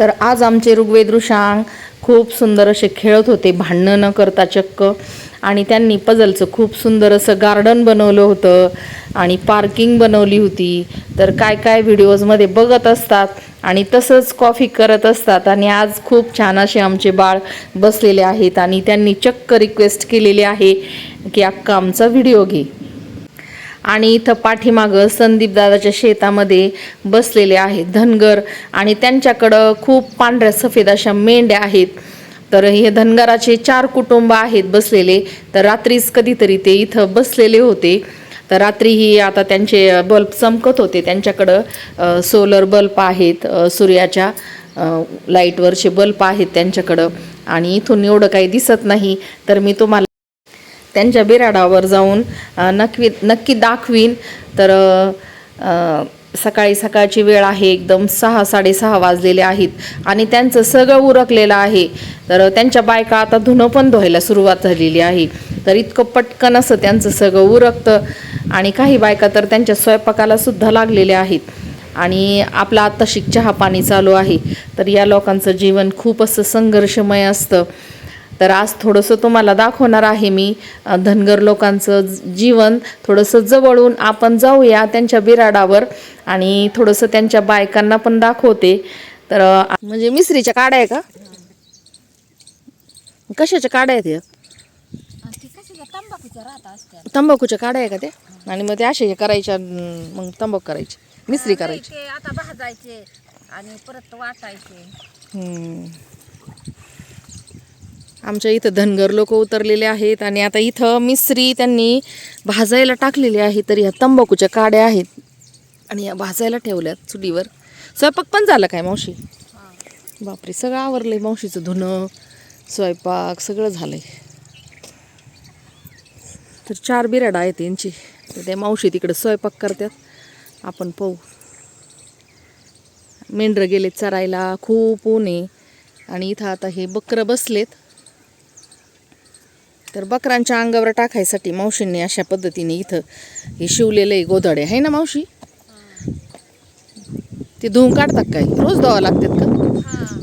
तर आज आमचे ऋग्वेद ऋषांग खूप सुंदर असे खेळत होते भांडणं न करता चक्क. आणि त्यांनी पजलचं खूप सुंदर असं गार्डन बनवलं होतं आणि पार्किंग बनवली होती. तर काय काय व्हिडिओजमध्ये बघत असतात आणि तसंच कॉफी करत असतात. आणि आज खूप छान असे आमचे बाळ बसलेले आहेत आणि त्यांनी चक्क रिक्वेस्ट केलेली आहे की अक्का आमचा व्हिडिओ घे. आणि इथं पाठीमागं संदीपदादाच्या शेतामध्ये बसलेले आहेत धनगर. आणि त्यांच्याकडं खूप पांढऱ्या सफेद अशा मेंढ्या आहेत. तर हे धनगराचे चार कुटुंब आहेत बसलेले. तर रात्रीच कधीतरी ते इथं बसलेले होते. तर रात्रीही आता त्यांचे बल्ब चमकत होते. त्यांच्याकडं सोलर बल्ब आहेत सूर्याच्या लाईटवरचे बल्ब आहेत त्यांच्याकडं. आणि इथून एवढं काही दिसत नाही. तर मी तुम्हाला त्यांच्या बिराडावर जाऊन नक्की नक्की दाखवीन. तर सकाळी सकाळची वेळ आहे एकदम सहा साडेसहा वाजलेले आहेत आणि त्यांचं सगळं उरकलेलं आहे. तर त्यांच्या बायका आता धुणं पण धुवायला सुरुवात झालेली आहे. तर इतकं पटकन असं त्यांचं सगळं उरकतं आणि काही बायका तर त्यांच्या स्वयंपाकाला सुद्धा लागलेल्या आहेत. आणि आपला आत्ता शिक चहा पाणी चालू आहे. तर या लोकांचं जीवन खूप असं संघर्षमय असतं. तर आज थोडंसं तुम्हाला दाखवणार आहे मी धनगर लोकांचं जीवन. थोडंसं जवळून आपण जाऊया त्यांच्या बिराडावर आणि थोडंसं त्यांच्या बायकांना पण दाखवते. तर म्हणजे मिसरीच्या काड्या आहे का? कशाच्या काड्या आहेत तंबाखूच्या काड्या आहे का ते आणि मग ते असे हे करायच्या मग तंबाखू करायची मिसरी करायची. आता भाजायचे आणि परत वाटायचे. आमच्या इथं धनगर लोक उतरलेले आहेत आणि आता इथं मिसरी त्यांनी भाजायला टाकलेली आहे तर ह्या तंबाखूच्या काड्या आहेत. आणि या भाजायला ठेवल्यात चुलीवर. स्वयंपाक पण झाला काय मावशी? बापरे सगळं आवरलं आहे मावशीचं धुणं स्वयंपाक सगळं झालं आहे तर चार बिराडा आहेत यांची. तर त्या मावशी तिकडे स्वयंपाक करतात. आपण पाहू. मेंढरं गेलेत चरायला खूप ऊन आहे. आणि इथं आता हे बकरं बसलेत. तर बकरांच्या अंगावर टाकायसाठी मावशींनी अशा पद्धतीने इथं हे शिवलेलं गोधडे. आहे ना मावशी? ते धुवून काढतात काय? रोज धुवावं लागतात का? हा.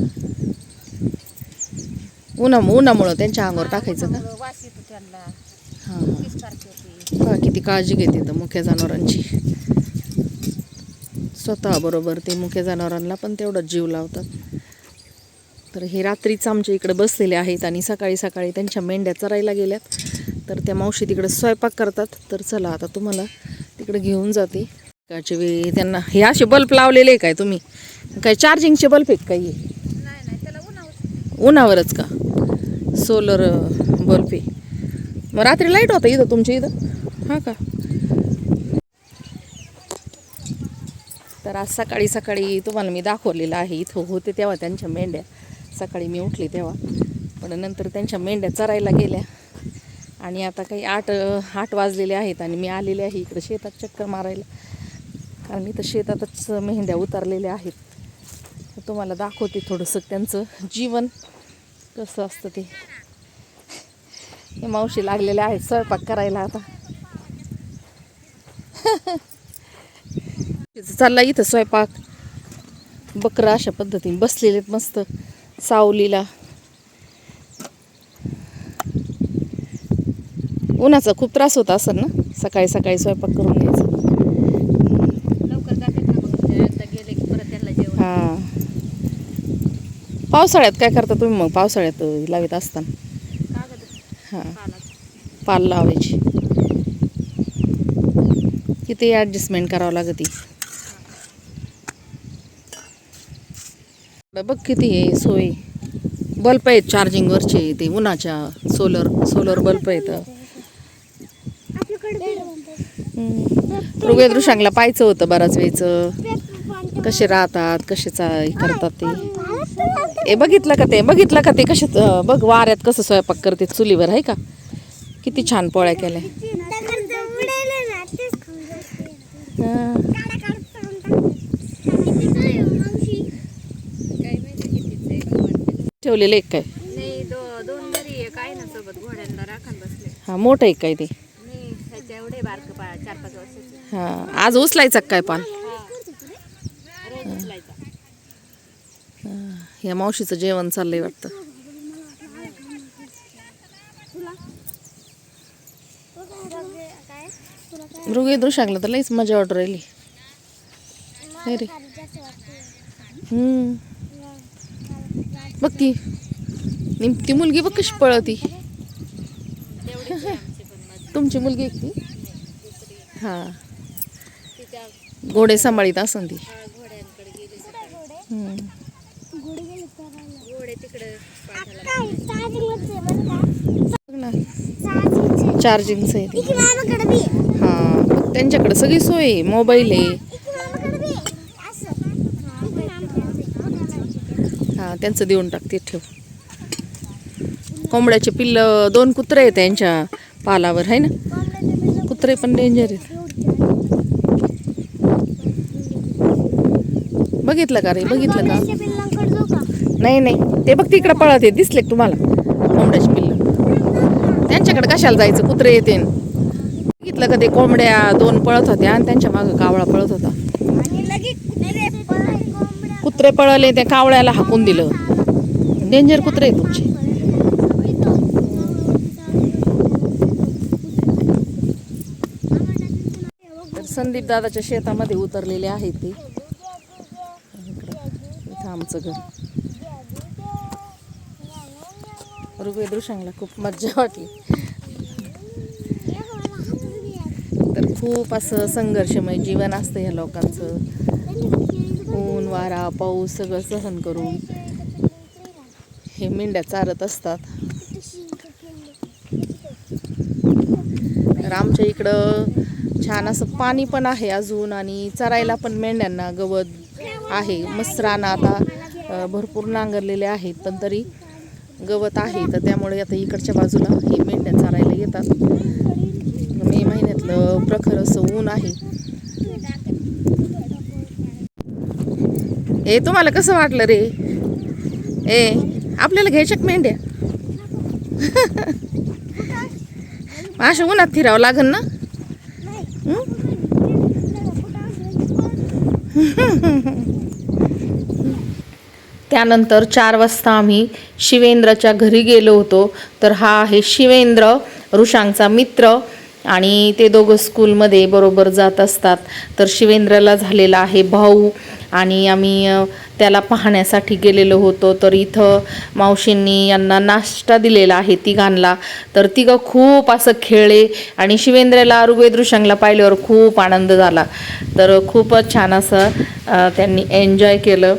उन्हा उन्हामुळं त्यांच्या अंगावर टाकायचं का? हां. किती काळजी घेते तर मुख्य जनावरांची. स्वतः बरोबर ते मुख्य जनावरांना पण तेवढंच जीव लावतात. तर हे रात्रीच आमच्या इकडे बसलेले आहेत आणि सकाळी सकाळी त्यांच्या मेंढ्या चरायला गेल्यात. तर त्या मावशी तिकडे स्वयंपाक करतात. तर चला आता तुम्हाला तिकडे घेऊन जाते. सकाळची वेळी त्यांना हे असे बल्ब लावलेले काय तुम्ही? काय चार्जिंगचे बल्ब आहेत काही नाही नाही त्याला उन्हावर. उन्हावरच का? सोलर बल्ब आहे. मग रात्री लाइट होता इथं तुमच्या इथं? हां का? तर आज सकाळी सकाळी तुम्हाला मी दाखवलेलं आहे. इथं होते तेव्हा त्यांच्या मेंढ्या. सकाळी मी उठली तेव्हा. पण नंतर त्यांच्या मेंढ्या चरायला गेल्या. आणि आता काही आठ आठ वाजलेले आहेत आणि मी आलेले आहे इकडं शेतात चक्कर मारायला. कारण इथं शेतातच मेंढ्या उतरलेल्या आहेत. तुम्हाला दाखवते थोडंसं त्यांचं जीवन कसं असतं ते. हे मावशी लागलेले आहेत स्वयंपाक करायला आता. चालला इथं स्वयंपाक. बकरं अशा पद्धतीने बसलेले आहेत मस्त. सावलीला. उन्हाचा खूप त्रास होता असं ना? सकाळी सकाळी स्वयंपाक करून घ्यायचा. हां. पावसाळ्यात काय करता तुम्ही मग? पावसाळ्यात लावित असताना. हां. पाला. पाल लावायची. किती ॲडजस्टमेंट करावं लागते बघ किती आहे सोय. बल्ब आहेत चार्जिंगवरचे ते उन्हाच्या सोलर सोलर बल्ब आहेत. ऋग्वेद ऋषांगला पाहायचं होतं बराच वेळचं. कसे राहतात कसे चा करतात ते. ए बघितलं का ते? बघितलं का ते? कसे बघ वाऱ्यात कसं स्वयंपाक करते चुलीवर आहे का? किती छान पोळ्या केल्या हां. काय माहिती कितीच आहे गव्हाण. ठेवलेले एक काय? नाही दो दोन घरी एक आहे ना सोबत घोड्यांना राखण बसले. हा मोठं एक काय ते. नाही ह्याच्या एवढे बारक पा चार पाच वर्षाचे. हा आज उचलायचा का काय पाल रोज उचलायचा. अं, या मावशीचं जेवण चाललंय वाटतं. मृगे दृश्याकला तर लईच मजा वाटू राहिली. हे रे. हम्म. बघ ती. ती मुलगी बघ कशी माझी तुमची मुलगी एक ती? हा. घोडे सांभाळीत असन ती. चार्जिंगचं आहे हा. त्यांच्याकडे सगळी सोय आहे. मोबाईल आहे. त्यांचं देऊन टाक ते ठेव. कोंबड्याचे पिल्ल दोन कुत्रे आहेत त्यांच्या पालावर आहे ना? कुत्रे पण डेंजर आहेत. बघितलं का रे? बघितलं का? नाही नाही. ते बघ तिकडे पळत आहे दिसले तुम्हाला कोंबड्याचे पिल्ल. त्यांच्याकडे कशाला जायचं? कुत्रे येते. बघितलं का ते कोंबड्या दोन पळत होत्या आणि त्यांच्या मागं कावळा पळत होता. कुत्रे पळले त्या कावळ्याला हाकून दिलं. डेंजर कुत्रे तुमचे. तर संदीप दादाच्या शेतामध्ये उतरलेले आहेत ते. इथं आमचं घर. ऋग्वेद ऋषांगला खूप मज्जा वाटली. तर खूप असं संघर्षमय जीवन असतं या लोकांचं. ऊन वारा पाऊस सगळं सहन करून हे मेंढ्या चारत असतात. तर आमच्या इकडं छान असं पाणी पण आहे अजून आणि चरायला पण मेंढ्यांना गवत आहे. मस्त रानं आता भरपूर नांगरलेले आहेत पण तरी गवत आहे. तर त्यामुळे आता इकडच्या बाजूला हे मेंढ्या चरायला येतात. मे महिन्यातलं प्रखर असं ऊन आहे. ए तुम्हाला कसं वाटलं रे? ए आपल्याला घ्यायच्या मेंढ्या? अशा उन्हात फिरावं लागन ना? त्यानंतर चार वाजता आम्ही शिवेंद्रच्या घरी गेलो होतो. तर हा आहे शिवेंद्र ऋषांचा मित्र. आणि ते दोघं स्कूलमध्ये बरोबर जात असतात. तर शिवेंद्रला झालेला आहे भाऊ आणि आम्ही त्याला पाहण्यासाठी गेलेलो होतो. तर इथं मावशींनी यांना नाश्ता दिलेला आहे तिघांना. तर तिघं खूप असं खेळले आणि शिवेंद्रला ऋग्वेद ऋषांगला पाहिल्यावर खूप आनंद झाला. तर खूपच छान असं त्यांनी एन्जॉय केलं.